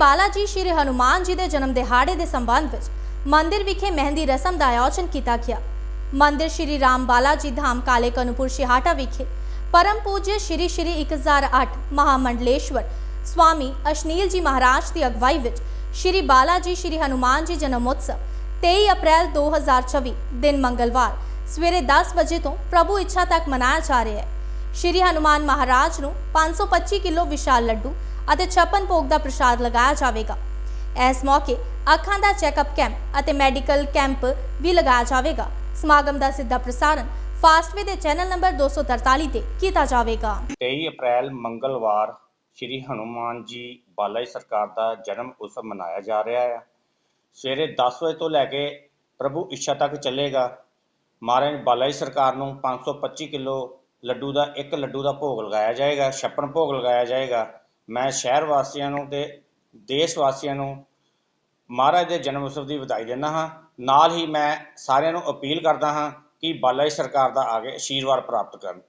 ਬਾਲਾ ਜੀ ਸ਼੍ਰੀ ਹਨੂਮਾਨ ਜੀ ਦੇ ਜਨਮ ਦਿਹਾੜੇ ਦੇ ਸੰਬੰਧ ਵਿੱਚ ਮੰਦਿਰ ਵਿਖੇ ਮਹਿੰਦੀ ਰਸਮ ਦਾ ਆਯੋਜਨ ਕੀਤਾ ਗਿਆ। ਮੰਦਿਰ ਸ਼੍ਰੀ ਰਾਮ ਬਾਲਾ ਜੀ ਧਾਮ ਕਾਲੇ ਕਨੂਪੁਰ ਸ਼ਿਹਾਟਾ ਵਿਖੇ ਪਰਮ ਪੂਜਯ ਸ਼੍ਰੀ ਸ਼੍ਰੀ 1008 ਮਹਾਮੰਡਲੇਸ਼ਵਰ ਸਵਾਮੀ ਅਸ਼ਨੀਲ ਜੀ ਮਹਾਰਾਜ ਦੀ ਅਗਵਾਈ ਵਿੱਚ ਸ਼੍ਰੀ ਬਾਲਾ ਜੀ ਸ਼੍ਰੀ ਹਨੂਮਾਨ ਜੀ ਜਨਮ ਉਤਸਵ 23 ਅਪ੍ਰੈਲ 2024 ਦਿਨ ਮੰਗਲਵਾਰ, ਸਵੇਰੇ 10 ਵਜੇ ਤੋਂ ਪ੍ਰਭੂ ਇੱਛਾ ਤੱਕ ਮਨਾਇਆ ਜਾ ਰਿਹਾ ਹੈ। ਸ਼੍ਰੀ ਹਨੂਮਾਨ ਮਹਾਰਾਜ ਨੂੰ 525 ਕਿਲੋ ਵਿਸ਼ਾਲ ਲੱਡੂ ਅਤੇ 56 ਭੋਗ ਦਾ ਪ੍ਰਸ਼ਾਦ ਲਗਾਇਆ ਜਾਵੇਗਾ। ਇਸ ਮੌਕੇ ਅੱਖਾਂ ਦਾ ਚੈੱਕਅਪ ਕੈਂਪ ਅਤੇ ਮੈਡੀਕਲ ਕੈਂਪ ਵੀ ਲਗਾਇਆ ਜਾਵੇਗਾ। ਸਮਾਗਮ ਦਾ ਸਿੱਧਾ ਪ੍ਰਸਾਰਣ ਫਾਸਟਵੇ ਦੇ ਚੈਨਲ ਨੰਬਰ 243 ਤੇ ਕੀਤਾ ਜਾਵੇਗਾ। 23 ਅਪ੍ਰੈਲ, ਮੰਗਲਵਾਰ, ਸ਼੍ਰੀ ਹਨੂਮਾਨ ਜੀ ਬਾਲਾ ਜੀ ਸਰਕਾਰ ਦਾ ਜਨਮ ਉਤਸਵ ਮਨਾਇਆ ਜਾ ਰਿਹਾ ਹੈ। ਸਵੇਰੇ 10 ਵਜੇ ਤੋਂ ਲੈ ਕੇ ਪ੍ਰਭੂ ਇੱਛਾ ਤੱਕ ਚੱਲੇਗਾ। ਮਹਾਰਾਜ ਬਾਲਾ ਜੀ ਸਰਕਾਰ ਨੂੰ 525 ਕਿਲੋ ਲੱਡੂ ਦਾ, ਇੱਕ ਲੱਡੂ ਦਾ ਭੋਗ ਲਗਾਇਆ ਜਾਏਗਾ, ਛੱਪਨ ਭੋਗ ਲਗਾਇਆ ਜਾਏਗਾ। ਮੈਂ ਸ਼ਹਿਰ ਵਾਸੀਆਂ ਨੂੰ ਤੇ ਦੇਸ਼ ਵਾਸੀਆਂ ਨੂੰ ਮਹਾਰਾਜ ਦੇ ਜਨਮ ਉਤਸਵ ਦੀ ਵਧਾਈ ਦਿੰਦਾ ਹਾਂ। ਨਾਲ ਹੀ ਮੈਂ ਸਾਰਿਆਂ ਨੂੰ ਅਪੀਲ ਕਰਦਾ ਹਾਂ ਕਿ ਬਾਲਾ ਜੀ ਸਰਕਾਰ ਦਾ ਆ ਕੇ ਆਸ਼ੀਰਵਾਦ ਪ੍ਰਾਪਤ ਕਰਨ।